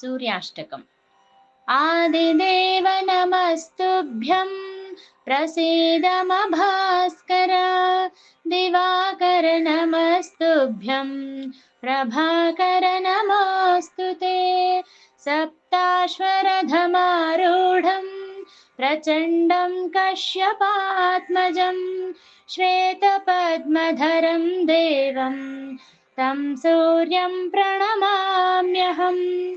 सूर्याष्टकम्। आदिदेव नमस्तुभ्यं प्रसीदमभास्कर दिवाकर नमस्तुभ्यं प्रभाकर नमोऽस्तु ते। सप्ताश्वरधमारूढं प्रचण्डं कश्यपात्मजं, श्वेतपद्मधरं देवं, तं सूर्यं प्रणमाम्यहम्।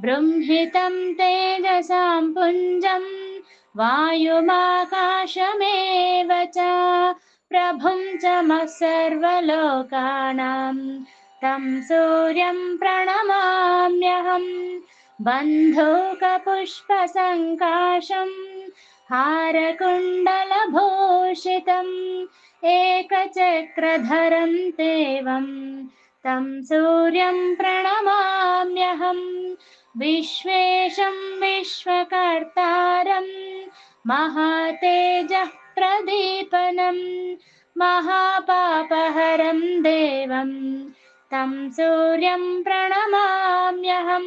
बृंहितं तेजसां पुञ्जं वायुमाकाशमेव च प्रभुं च मः सर्वलोकानां तं सूर्यं प्रणमाम्यहम् बन्धूकपुष्पसङ्काशं हारकुण्डलभूषितम् एकचक्रधरं देवं। तं सूर्यं प्रणमाम्यहम् विश्वेशं विश्वकर्तारं महातेजः प्रदीपनं महापापहरं देवं तं सूर्यं प्रणमाम्यहं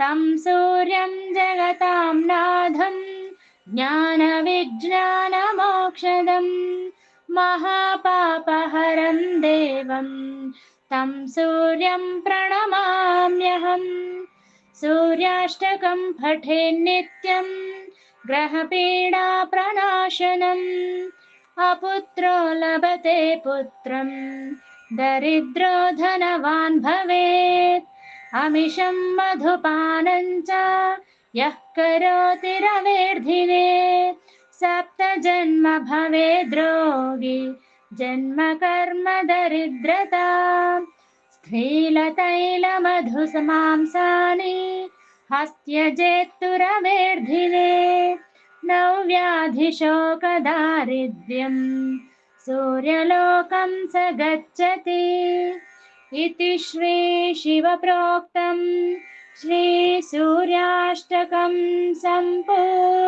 तं सूर्यं जगतां नाथं ज्ञानविज्ञानमोक्षदं महापापहरं देवं तं सूर्यं प्रणमाम्यहम् सूर्याष्टकं पठे नित्यं ग्रहपीडाप्रणाशनम् अपुत्रो लभते पुत्रं, दरिद्रो धनवान् भवेत्। अमिषं मधुपानं च यः करोति रवेर्धिने। सप्तजन्म भवेद्रोगी जन्म कर्म दरिद्रता। ीलतैलमधुसमांसानि हस्त्यजेत्तुरवेर्धिने नव्याधिशोकदारिद्र्यम् सूर्यलोकं स गच्छति। इति श्रीशिवप्रोक्तं श्रीसूर्याष्टकं सम्पूर्णम्।